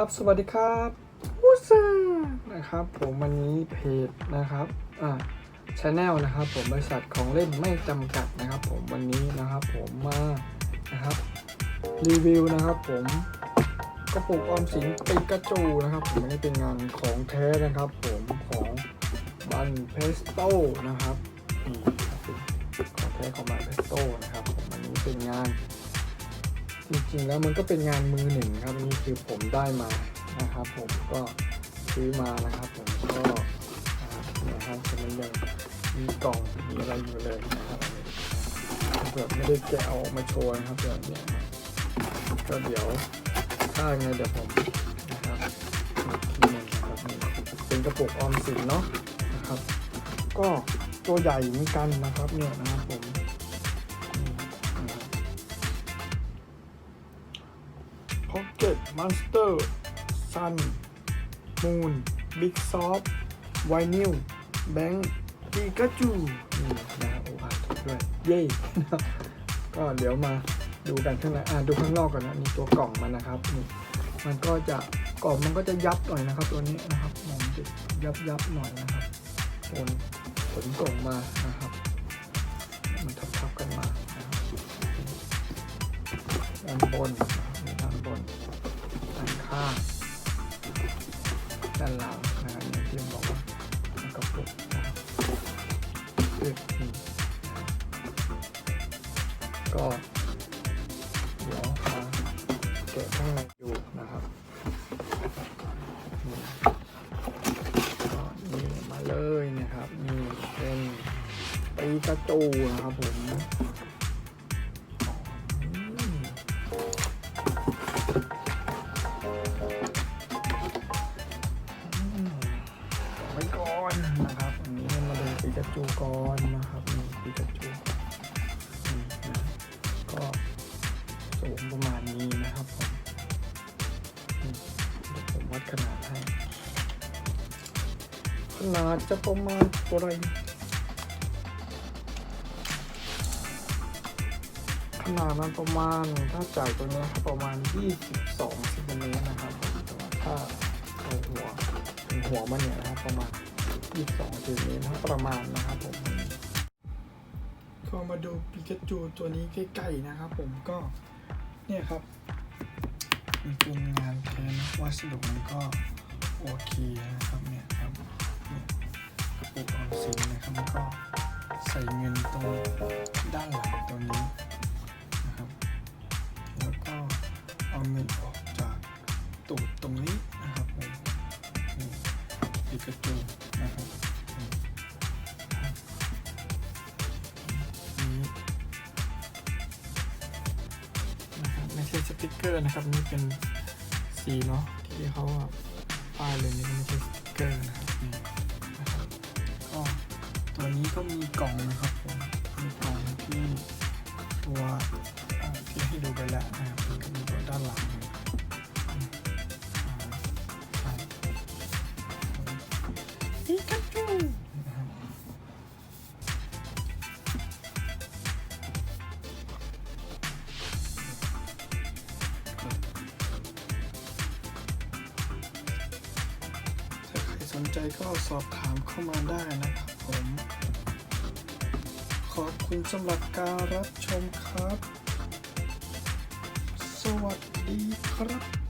ครับ สวัสดีครับวูซ่านะครับ ผมวันนี้เพจนะครับอ่าชาแนลนะครับผมบริษัทของเล่นไม่จำกัดนะครับ ผมวันนี้นะครับ ผมมานะครับรีวิวนะครับผมกระปุกออมสินปิกาจูนะครับ ผมอันนี้เป็นงานของแท้นะครับ ผมของบันเพสโต้นะครับนี่ครับผมของแท้ของบันเพสโต้นะครับผมอันนี้เป็นงาน จริงๆแล้วมันก็เป็นงานมือหนึ่งครับนี่คือผมได้มานะครับผมก็ซื้อมานะครับผมก็นะครับนะมันยังมีกล่องมีอะไรอยู่เลยนะครับเผื่อไม่ได้แกะออกมาโชว์นะครับแบบนี้ก็เดี๋ยวถ้าไงเดี๋ยวผมนะครับทีนึงนะครับเป็นกระปุกออมสินเนาะนะครับ ก็ตัวใหญ่เหมือนกันนะครับเนี่ยนะครับผม Pocket Monster Sun Moon Big Soft Vinyl Bank Pikachu นี่นะครับโอ้อ่านถูกด้วย เย้ก็เดี๋ยวมาดูกันข้างในอ่าดูข้างนอกก่อนนะนี่ตัวกล่องมันนะครับนี่มันก็จะกล่องมันก็จะยับหน่อยนะครับ ตัวนี้นะครับมันจะยับยับหน่อยนะครับผลผลกล่องมานะครับ มันทับทับๆกันมานะครับด้านบน ข้างด้านหลังนะครับอย่างที่ผมบอกว่ามันกระปุกนะครับเลือกนี่ก็เดี๋ยวมาแกะข้างในดูนะครับก็นี่มาเลยนะครับนี่เป็นปีกระจูนะครับผม กาจูก่อนนะครับนี่ปีกาจูนี่นะก็สูงประมาณนี้นะครับผมเดี๋ยวผมวัดขนาดให้ ขนาดจะประมาณตัวอะไรขนาดมันประมาณถ้าจ่ายตัวนี้ประมาณ 22เซนติเมตรนะครับถ้าเอาหัวหัวมันเนี่ยนะครับประมาณ 22เซนติเมตรนะประมาณนะครับผมก็มาดูปิกาจูตัวนี้ใกล้ๆนะครับผมก็เนี่ยครับมันเป็นงานแทนวัสดุมันก็โอเคนะครับเนี่ยครับกระปุกออมสินนะครับมันก็ใส่เงินตรงด้านหลังตัวนี้นะครับแล้วก็เอาเงินออกจากตูดตรงนี้นะครับผมนี่ปิกาจู นะครับไม่ใช่สติกเกอร์นะครับนี่เป็นสีเนาะที่เขาป้ายเลยนี่ไม่ใช่สติกเกอร์นะครับนี่นะครับก็ตัวนี้ก็มีกล่องนะครับผมมีกล่องที่ตัวที่ให้ดูไปแล้วนะครับก็มีตัวด้าน นใจก็สอบถามเข้ามาได้นะครับผม ขอบคุณสำหรับการรับชมครับ สวัสดีครับ